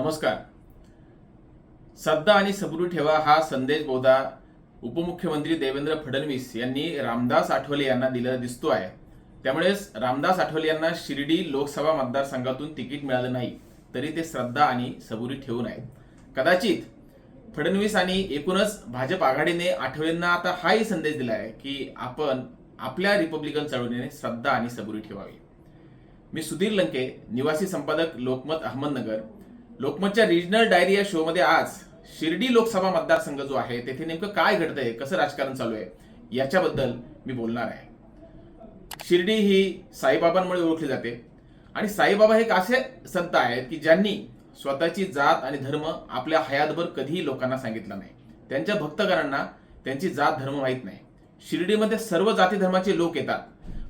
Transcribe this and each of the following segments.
नमस्कार. श्रद्धा आणि सबुरी ठेवा हा संदेश बोधा उपमुख्यमंत्री देवेंद्र फडणवीस यांनी रामदास आठवले यांना दिलेला दिसतो आहे. त्यामुळेच रामदास आठवले यांना शिर्डी लोकसभा मतदारसंघातून तिकीट मिळालं नाही तरी ते श्रद्धा आणि सबुरी ठेवून आहेत. कदाचित फडणवीस आणि एकूणच भाजप आघाडीने आठवलेंना आता हाही संदेश दिला आहे की आपण आपल्या रिपब्लिकन चळवळीने श्रद्धा आणि सबुरी ठेवावी. मी सुधीर लंके निवासी संपादक लोकमत अहमदनगर लोकमतच्या रिजनल डायरी या शोमध्ये आज शिर्डी लोकसभा मतदारसंघ जो आहे तेथे नेमकं काय घडतंय कसं राजकारण चालू आहे याच्याबद्दल मी बोलणार आहे. शिर्डी ही साईबाबांमुळे ओळखली जाते. आणि साईबाबा हे एक असे संत आहेत की ज्यांनी स्वतःची जात आणि धर्म आपल्या हयातभर कधीही लोकांना सांगितला नाही. त्यांच्या भक्तगणांना त्यांची जात धर्म माहीत नाही. शिर्डीमध्ये सर्व जाती धर्माचे लोक येतात.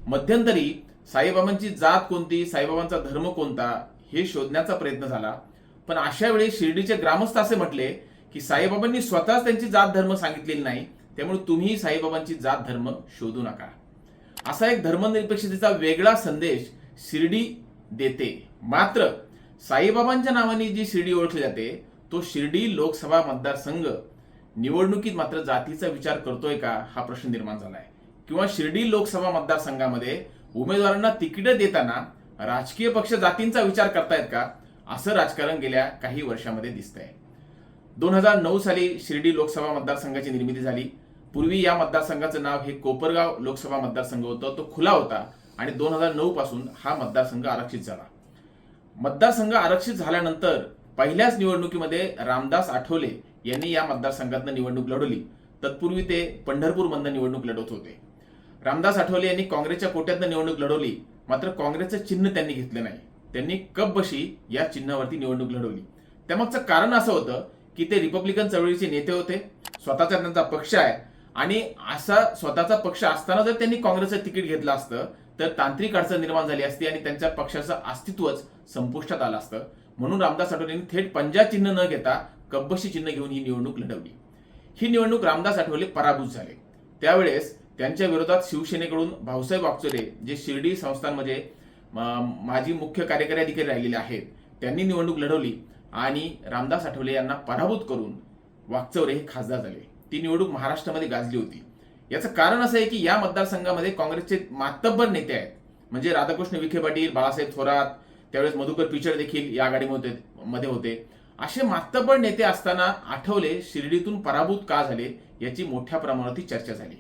मध्यंतरी साईबाबांची जात कोणती साईबाबांचा धर्म कोणता हे शोधण्याचा प्रयत्न झाला. पण अशा वेळी शिर्डीचे ग्रामस्थ असे म्हटले की साईबाबांनी स्वतःच त्यांची जात धर्म सांगितलेली नाही त्यामुळे तुम्ही साईबाबांची जात धर्म शोधू नका. असा एक धर्मनिरपेक्षतेचा वेगळा संदेश शिर्डी देते. मात्र साईबाबांच्या नावाने जी शिर्डी ओळखली जाते तो शिर्डी लोकसभा मतदारसंघ निवडणुकीत मात्र जातीचा विचार करतोय का हा प्रश्न निर्माण झालाय. किंवा शिर्डी लोकसभा मतदारसंघामध्ये उमेदवारांना तिकीट देताना राजकीय पक्ष जातींचा विचार करतायत का असं राजकारण गेल्या काही वर्षामध्ये दिसतंय. दोन हजार नऊ साली शिर्डी लोकसभा मतदारसंघाची निर्मिती झाली. पूर्वी या मतदारसंघाचं नाव हे कोपरगाव लोकसभा मतदारसंघ होतं. तो खुला होता आणि दोन हजार नऊ पासून हा मतदारसंघ आरक्षित झाला. मतदारसंघ आरक्षित झाल्यानंतर पहिल्याच निवडणुकीमध्ये रामदास आठवले यांनी या मतदारसंघातनं निवडणूक लढवली. तत्पूर्वी ते पंढरपूरमधनं निवडणूक लढवत होते. रामदास आठवले यांनी काँग्रेसच्या कोट्यातनं निवडणूक लढवली. मात्र काँग्रेसचं चिन्ह त्यांनी घेतलं नाही. त्यांनी कपबशी या चिन्हावरती निवडणूक लढवली. त्यामागचं कारण असं होतं की ते रिपब्लिकन चळवळीचे नेते होते स्वतःचा त्यांचा पक्ष आहे. आणि असा स्वतःचा पक्ष असताना जर त्यांनी काँग्रेसचं तिकीट घेतलं असतं तर तांत्रिक अडचण निर्माण झाली असती आणि त्यांच्या पक्षाचं अस्तित्वच संपुष्टात आलं असतं. म्हणून रामदास आठवले यांनी थेट पंजा चिन्ह न घेता कब्बशी चिन्ह घेऊन ही निवडणूक लढवली. ही निवडणूक रामदास आठवले पराभूत झाले. त्यावेळेस त्यांच्या विरोधात शिवसेनेकडून भाऊसाहेब वाकचोरे जे शिर्डी संस्थांमध्ये माझी माजी मुख्य कार्यकारी अधिकारी राहिलेले आहेत. त्यांनी निवडणूक लढवली आणि रामदास आठवले यांना पराभूत करून वागचौरे हे खासदार झाले. ती निवडणूक महाराष्ट्रामध्ये गाजली होती. याचं कारण असं आहे की या मतदारसंघामध्ये काँग्रेसचे मातब्बर नेते आहेत. म्हणजे राधाकृष्ण विखे पाटील बाळासाहेब थोरात त्यावेळेस मधुकर पिचर देखील या आघाडीमध्ये मध्ये होते. असे मातब्बर नेते असताना आठवले शिर्डीतून पराभूत का झाले याची मोठ्या प्रमाणावरती चर्चा झाली.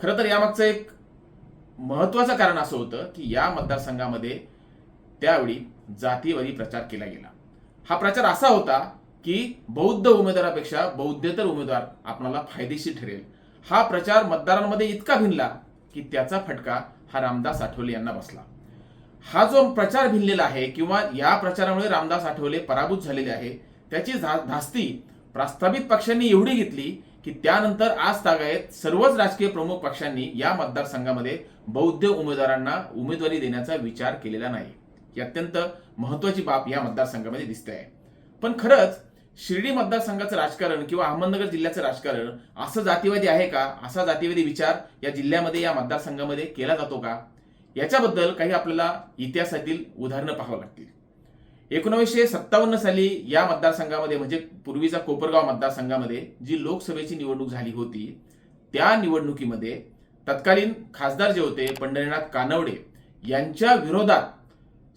खरं तर यामागचं एक महत्वाचं कारण असं होतं की या मतदारसंघामध्ये त्यावेळी जातीवादी प्रचार केला गेला. हा प्रचार असा होता की बौद्ध उमेदवारापेक्षा बौद्धेतर उमेदवार आपणाला फायदेशीर ठरेल. हा प्रचार मतदारांमध्ये इतका भिनला की त्याचा फटका हा रामदास आठवले यांना बसला. हा जो प्रचार भिनलेला आहे किंवा या प्रचारामुळे रामदास आठवले पराभूत झालेले आहे त्याची धा- धास्ती प्रस्तावित पक्षांनी एवढी घेतली की त्यानंतर आज तागायत सर्वच राजकीय प्रमुख पक्षांनी या मतदारसंघामध्ये बौद्ध उमेदवारांना उमेदवारी देण्याचा विचार केलेला नाही. ही अत्यंत महत्वाची बाब या मतदारसंघामध्ये दिसते आहे पण खरंच शिर्डी मतदारसंघाचं राजकारण किंवा अहमदनगर जिल्ह्याचं राजकारण असं जातीवादी आहे का? असा जातीवादी विचार या जिल्ह्यामध्ये या मतदारसंघामध्ये केला जातो का? याच्याबद्दल काही आपल्याला इतिहासातील उदाहरणं पाहावं लागतील. एकोणीसशे सत्तावन्न साली या मतदारसंघामध्ये म्हणजे पूर्वीचा कोपरगाव मतदारसंघामध्ये जी लोकसभेची निवडणूक झाली होती त्या निवडणुकीमध्ये तत्कालीन खासदार जे होते पंढरीनाथ कानवडे यांच्या विरोधात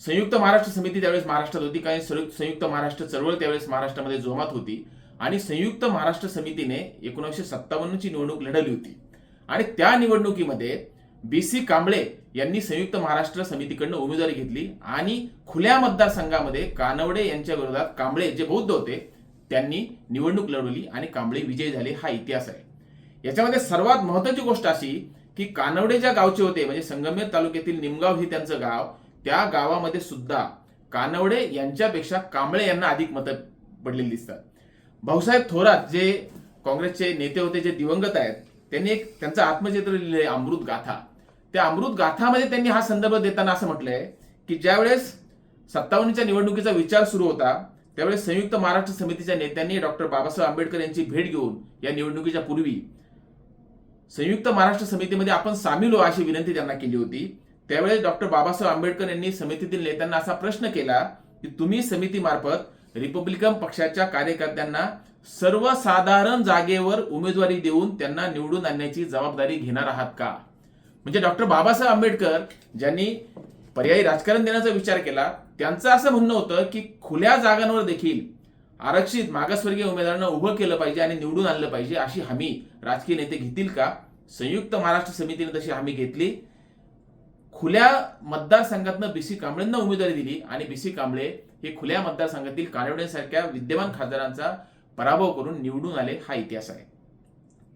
संयुक्त महाराष्ट्र समिती त्यावेळेस महाराष्ट्रात होती. काही संयुक्त संयुक्त महाराष्ट्र चळवळ त्यावेळेस महाराष्ट्रामध्ये जोमात होती. आणि संयुक्त महाराष्ट्र समितीने एकोणीसशे सत्तावन्नची निवडणूक लढवली होती. आणि त्या निवडणुकीमध्ये बी सी कांबळे यांनी संयुक्त महाराष्ट्र समितीकडनं उमेदवारी घेतली. आणि खुल्या मतदारसंघामध्ये कानवडे यांच्या विरोधात कांबळे जे बौद्ध होते त्यांनी निवडणूक लढवली आणि कांबळे विजयी झाले. हा इतिहास आहे. याच्यामध्ये सर्वात महत्वाची गोष्ट अशी की कानवडे ज्या गावचे होते म्हणजे संगमेर तालुक्यातील निमगाव हे त्यांचं गाव त्या गावामध्ये सुद्धा कानवडे यांच्यापेक्षा कांबळे यांना अधिक मतं पडलेली दिसतात. भाऊसाहेब थोरात जे काँग्रेसचे नेते होते जे दिवंगत आहेत त्यांनी एक त्यांचं आत्मचित्र लिहिलंय अमृत गाथा. त्या अमृत गाथामध्ये त्यांनी हा संदर्भ देताना असं म्हटलंय की ज्यावेळेस सत्तावन्नच्या निवडणुकीचा विचार सुरू होता त्यावेळेस संयुक्त महाराष्ट्र समितीच्या नेत्यांनी डॉक्टर बाबासाहेब आंबेडकर यांची भेट घेऊन या निवडणुकीच्या पूर्वी संयुक्त महाराष्ट्र समितीमध्ये आपण सामील हो अशी विनंती त्यांना केली होती. त्यावेळेस डॉक्टर बाबासाहेब आंबेडकर यांनी समितीतील नेत्यांना असा प्रश्न केला की तुम्ही समितीमार्फत रिपब्लिकन पक्षाच्या कार्यकर्त्यांना सर्वसाधारण जागेवर उमेदवारी देऊन त्यांना निवडून आणण्याची जबाबदारी घेणार आहात का? म्हणजे डॉक्टर बाबासाहेब आंबेडकर ज्यांनी पर्यायी राजकारण देण्याचा विचार केला त्यांचं असं म्हणणं होतं की खुल्या जागांवर देखील आरक्षित मागासवर्गीय उमेदवारांना उभं केलं पाहिजे आणि निवडून आणलं पाहिजे अशी हमी राजकीय नेते घेतील का? संयुक्त महाराष्ट्र समितीने तशी हमी घेतली. खुल्या मतदारसंघातनं बीसी कांबळेंना उमेदवारी दिली आणि बी सी कांबळे हे खुल्या मतदारसंघातील कानवडेसारख्या विद्यमान खासदारांचा पराभव करून निवडून आले हा इतिहास आहे.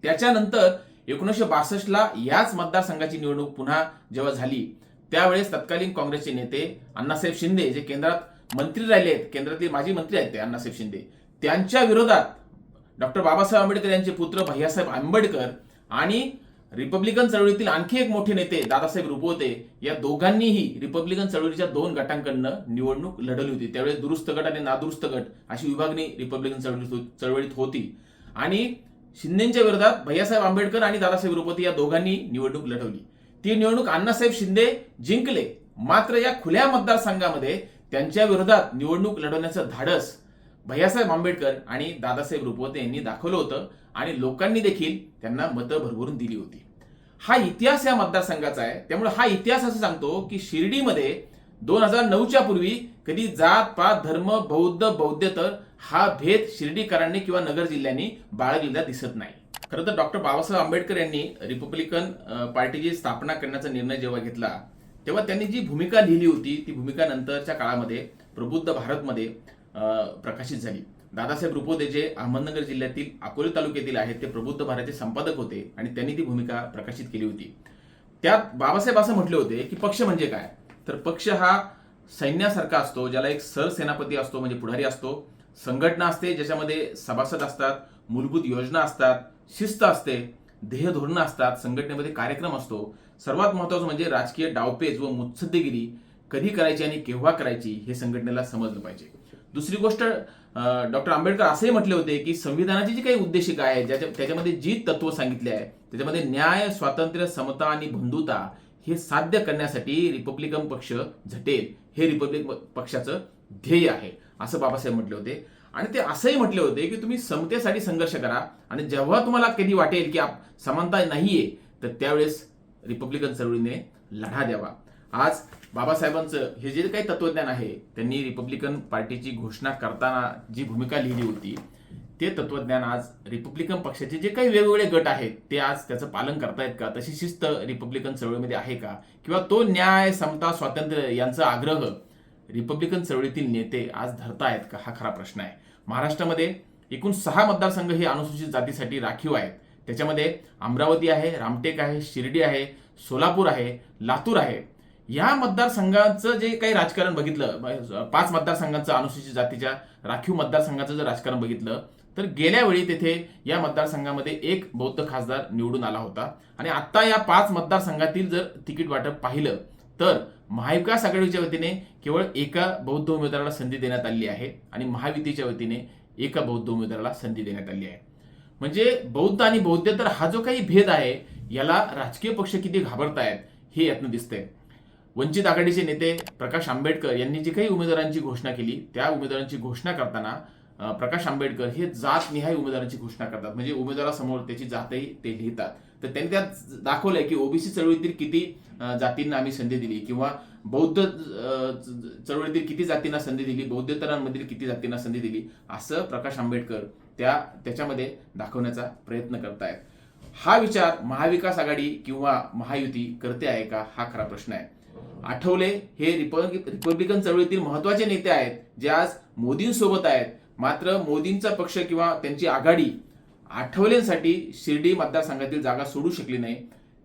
त्याच्यानंतर एकोणीसशे बासष्टला याच मतदारसंघाची निवडणूक पुन्हा जेव्हा झाली त्यावेळेस तत्कालीन काँग्रेसचे नेते अण्णासाहेब शिंदे जे केंद्रात मंत्री राहिले आहेत केंद्रातील माजी मंत्री आहेत ते अण्णासाहेब शिंदे. त्यांच्या विरोधात डॉक्टर बाबासाहेब आंबेडकर यांचे पुत्र भैयासाहेब आंबेडकर आणि रिपब्लिकन चळवळीतील आणखी एक मोठे नेते दादासाहेब रुपवते या दोघांनीही रिपब्लिकन चळवळीच्या दोन गटांकडनं निवडणूक लढवली होती. त्यावेळेस दुरुस्त गट आणि नादुरुस्त गट अशी विभागणी रिपब्लिकन चळवळीत चळवळीत होती. आणि शिंदेच्या विरोधात भैयासाहेब आंबेडकर आणि दादासाहेब रुपवते या दोघांनी निवडणूक लढवली. ती निवडणूक अण्णासाहेब शिंदे जिंकले. मात्र या खुल्या मतदारसंघामध्ये त्यांच्या विरोधात निवडणूक लढवण्याचं धाडस भैयासाहेब आंबेडकर आणि दादासाहेब रुपवते यांनी दाखवलं होतं आणि लोकांनी देखील त्यांना मतं भरभरून दिली होती. हा इतिहास या मतदारसंघाचा आहे. त्यामुळे हा इतिहास असं सांगतो की शिर्डीमध्ये दोन हजार नऊच्या पूर्वी कधी जात पात धर्म बौद्ध बौद्धतर हा भेद शिर्डीकरांनी किंवा नगर जिल्ह्यांनी बाळगलेला दिसत नाही. खरं तर डॉक्टर बाबासाहेब आंबेडकर यांनी रिपब्लिकन पार्टीची स्थापना करण्याचा निर्णय जेव्हा घेतला तेव्हा त्यांनी जी भूमिका लिहिली होती ती भूमिका नंतरच्या काळामध्ये प्रबुद्ध भारतमध्ये अं, प्रकाशित झाली. दादासाहेब रुपोदे जे अहमदनगर जिल्ह्यातील अकोले तालुक्यातील आहेत ते प्रबुद्ध भारतचे संपादक होते आणि त्यांनी ती भूमिका प्रकाशित केली होती. त्यात बाबासाहेब असं म्हटले होते की पक्ष म्हणजे काय? तर पक्ष हा सैन्यासारखा असतो ज्याला एक सरसेनापती असतो म्हणजे पुढारी असतो. संघटना असते ज्याच्यामध्ये सभासद असतात मूलभूत योजना असतात शिस्त असते ध्येय धोरणं असतात संघटनेमध्ये कार्यक्रम असतो. सर्वात महत्वाचं म्हणजे राजकीय डावपेच व मुत्सद्देगिरी कधी करायची आणि केव्हा करायची हे संघटनेला समजलं पाहिजे. दुसरी गोष्ट डॉक्टर आंबेडकर असंही म्हटले होते की संविधानाची जी काही उद्देशिका आहे ज्याच्या त्याच्यामध्ये जी तत्व सांगितले आहे त्याच्यामध्ये न्याय स्वातंत्र्य समता आणि बंधुता हे साध्य करण्यासाठी रिपब्लिकन पक्ष झटेल हे रिपब्लिक पक्षाचं ध्येय आहे असं बाबासाहेब म्हटले होते. आणि ते असंही म्हटले होते की तुम्ही समतेसाठी संघर्ष करा आणि जेव्हा तुम्हाला कधी वाटेल की आप- समानता नाहीये तर त्यावेळेस रिपब्लिकन चळवळीने लढा द्यावा. आज बाबासाहेबांचं हे जे काही तत्वज्ञान आहे त्यांनी रिपब्लिकन पार्टीची घोषणा करताना जी भूमिका लिहिली होती ते तत्वज्ञान आज रिपब्लिकन पक्षाचे जे काही वेगवेगळे गट आहेत ते आज त्याचं पालन करतायत का? तशी शिस्त रिपब्लिकन चळवळीमध्ये आहे का? किंवा तो न्याय समता स्वातंत्र्य यांचा आग्रह रिपब्लिकन चळवळीतील नेते आज धरतायत का? हा खरा प्रश्न आहे. महाराष्ट्रामध्ये एकूण सहा मतदारसंघ हे अनुसूचित जातीसाठी राखीव आहेत. त्याच्यामध्ये अमरावती आहे रामटेक आहे शिर्डी आहे सोलापूर आहे लातूर आहे. या मतदारसंघाचं जे काही राजकारण बघितलं पाच मतदारसंघांचं अनुसूचित जातीच्या राखीव मतदारसंघाचं जर राजकारण बघितलं तर गेल्या वेळी तेथे या मतदारसंघामध्ये एक बौद्ध खासदार निवडून आला होता. आणि आता या पाच मतदारसंघातील जर तिकीट वाटप पाहिलं तर महाविकास आघाडीच्या वतीने केवळ एका बौद्ध उमेदवाराला संधी देण्यात आली आहे आणि महायुतीच्या वतीने एका बौद्ध उमेदवाराला संधी देण्यात आली आहे. म्हणजे बौद्ध आणि बौद्धतर हा जो काही भेद आहे याला राजकीय पक्ष किती घाबरतायत हे यातनं दिसतंय. वंचित आघाडीचे नेते प्रकाश आंबेडकर यांनी जी काही उमेदवारांची घोषणा केली त्या उमेदवारांची घोषणा करताना प्रकाश आंबेडकर हे जात निहाय उमेदवारांची घोषणा करतात. म्हणजे उमेदवारासमोर त्याची जातही ते लिहितात. तर त्यांनी त्यात दाखवलंय की ओबीसी चळवळीतील किती जातींना आम्ही संधी दिली किंवा बौद्ध चळवळीतील किती जातींना संधी दिली बौद्धतरांमधील किती जातींना संधी दिली असं प्रकाश आंबेडकर त्या त्याच्यामध्ये दाखवण्याचा प्रयत्न करतायत. हा विचार महाविकास आघाडी किंवा महायुती करते आहे का? हा खरा प्रश्न आहे. आठवले हे रिपब्लिक रिपब्लिकन चळवळीतील महत्त्वाचे नेते आहेत जे आज मोदींसोबत आहेत. मात्र मोदींचा पक्ष किंवा त्यांची आघाडी आठवलेंसाठी शिर्डी मतदारसंघातील जागा सोडू शकली नाही.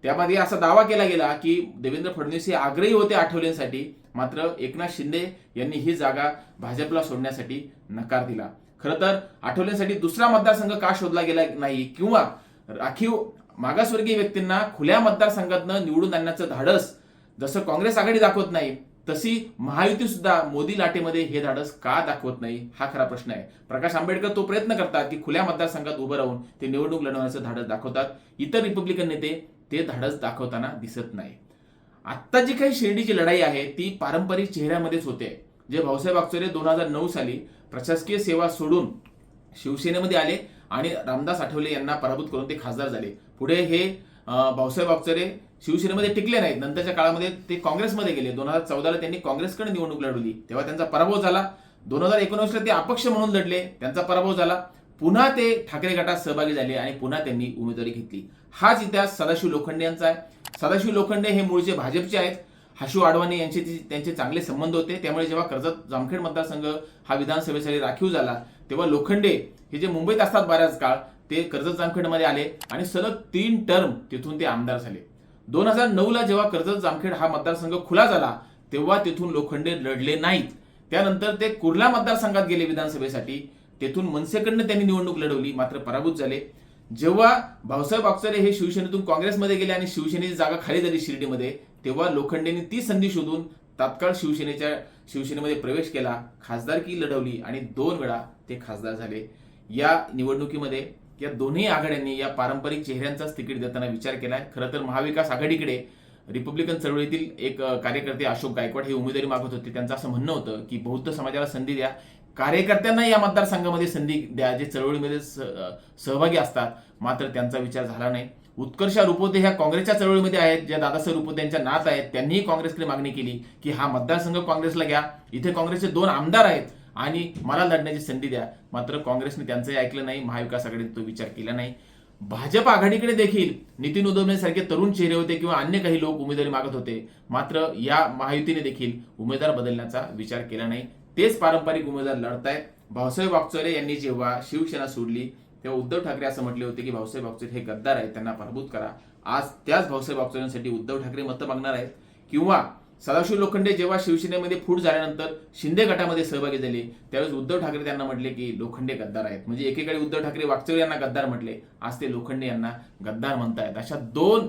त्यामध्ये असा दावा केला गेला की देवेंद्र फडणवीस हे आग्रही होते आठवलेंसाठी. मात्र एकनाथ शिंदे यांनी ही जागा भाजपला सोडण्यासाठी नकार दिला. खरं तर आठवलेंसाठी दुसरा मतदारसंघ का शोधला गेला नाही? किंवा राखीव मागासवर्गीय व्यक्तींना खुल्या मतदारसंघातनं निवडून आणण्याचं धाडस जसं काँग्रेस आघाडी दाखवत नाही तशी महायुती सुद्धा मोदी लाटेमध्ये हे धाडस का दाखवत नाही? हा खरा प्रश्न आहे. प्रकाश आंबेडकर तो प्रयत्न करतात की खुल्या मतदारसंघात उभं राहून ते निवडणूक लढवण्याचं धाडस दाखवतात. इतर रिपब्लिकन नेते ते धाडस दाखवताना दिसत नाही. आत्ता जी काही शिर्डीची लढाई आहे ती पारंपरिक चेहऱ्यामध्येच होते. जे भाऊसाहेब आगचोरे दोन हजार नऊ साली प्रशासकीय सेवा सोडून शिवसेनेमध्ये आले आणि रामदास आठवले यांना पराभूत करून ते खासदार झाले. पुढे हे भाऊसाहेब आगचोरे शिवसेनेमध्ये टिकले नाहीत. नंतरच्या काळामध्ये ते काँग्रेसमध्ये गेले. दोन हजार चौदाला त्यांनी काँग्रेसकडे निवडणूक लढवली. तेव्हा त्यांचा पराभव झाला. दोन हजार एकोणीसला ते अपक्ष म्हणून लढले. त्यांचा पराभव झाला. पुन्हा ते ठाकरे गटात सहभागी झाले आणि पुन्हा त्यांनी उमेदवारी घेतली. हाच इतिहास सदाशिव लोखंडे यांचा आहे. सदाशिव लोखंडे हे मूळचे भाजपचे आहेत. हाशू आडवाणी यांचे त्यांचे चांगले संबंध होते. त्यामुळे जेव्हा कर्जत जामखेड मतदारसंघ हा विधानसभेसाठी राखीव झाला तेव्हा लोखंडे हे जे मुंबईत असतात बऱ्याच काळ ते कर्जत जामखेडमध्ये आले आणि सलग तीन टर्म तिथून ते आमदार झाले. दोन हजार नऊला जेव्हा कर्जत जामखेड हा मतदारसंघ खुला झाला तेव्हा तिथून लोखंडे लढले नाहीत. त्यानंतर ते कुर्ला मतदारसंघात गेले विधानसभेसाठी. तेथून मनसेकडनं त्यांनी निवडणूक लढवली मात्र पराभूत झाले. जेव्हा भाऊसाहेब अक्षरे हे शिवसेनेतून काँग्रेसमध्ये गेले आणि शिवसेनेची जागा खाली झाली शिर्डीमध्ये तेव्हा लोखंडेने ती संधी शोधून तात्काळ शिवसेनेच्या शिवसेनेमध्ये प्रवेश केला खासदारकी लढवली आणि दोन वेळा ते खासदार झाले. या निवडणुकीमध्ये या दोन्ही आघाड्यांनी या पारंपरिक चेहऱ्यांचाच तिकीट देताना विचार केलाय. खरं तर महाविकास आघाडीकडे रिपब्लिकन चळवळीतील एक कार्यकर्ते अशोक गायकवाड हे उमेदवारी मागत होते. त्यांचं असं म्हणणं होतं की बौद्ध समाजाला संधी द्या. कार्यकर्त्यांना या मतदारसंघामध्ये संधी द्या. जे चळवळीमध्ये स- सहभागी असतात मात्र त्यांचा विचार झाला नाही. उत्कर्षा रुपोते ह्या काँग्रेसच्या चळवळीमध्ये आहेत ज्या दादासाहेब रुपोते यांच्या नात आहेत त्यांनीही काँग्रेसकडे मागणी केली की हा मतदारसंघ काँग्रेसला घ्या. इथे काँग्रेसचे दोन आमदार आहेत आणि मला लढण्याची संधी द्या. मात्र काँग्रेसने त्यांचंही ऐकलं नाही महाविकास आघाडीने तो विचार केला नाही. भाजप आघाडीकडे देखील नितीन उद्धवने सारखे तरुण चेहरे होते किंवा अन्य काही लोक उमेदवारी मागत होते. मात्र या महायुतीने देखील उमेदवार बदलण्याचा विचार केला नाही. तेच पारंपरिक उमेदवार लढतायत. भाऊसाहेब वागचोरे यांनी जेव्हा शिवसेना सोडली तेव्हा उद्धव ठाकरे असं म्हटले होते की भाऊसाहेब वागचोरे हे गद्दार आहेत त्यांना पराभूत करा. आज त्याच भाऊसाहेब वागचोरेंसाठी उद्धव ठाकरे मतं मागणार आहेत. किंवा सदाशिव लोखंडे जेव्हा शिवसेनेमध्ये फूट झाल्यानंतर शिंदे गटामध्ये सहभागी झाले त्यावेळेस उद्धव ठाकरे त्यांना म्हटले की लोखंडे गद्दार आहेत. म्हणजे एकेकाळी उद्धव ठाकरे वागचौरे यांना गद्दार म्हटले आज ते लोखंडे यांना गद्दार म्हणतायत. अशा दोन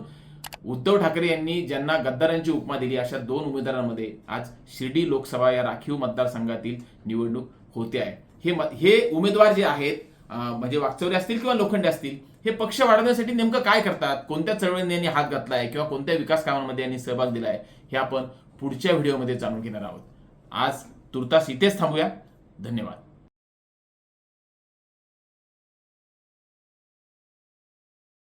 उद्धव ठाकरे यांनी ज्यांना गद्दारांची उपमा दिली अशा दोन उमेदवारांमध्ये आज शिर्डी लोकसभा या राखीव मतदारसंघातील निवडणूक होते आहे. हे मत हे उमेदवार जे आहेत म्हणजे वागचौरे असतील किंवा लोखंडे असतील हे पक्ष वाढवण्यासाठी नेमकं काय करतात? कोणत्या चळवळीने यांनी हात घातलाय किंवा कोणत्या विकास कामांमध्ये यांनी सहभाग दिलाय? हे आपण पुढच्या व्हिडिओमध्ये जाणून घेणार आहोत. आज तुर्तास इथेच थांबूया. धन्यवाद.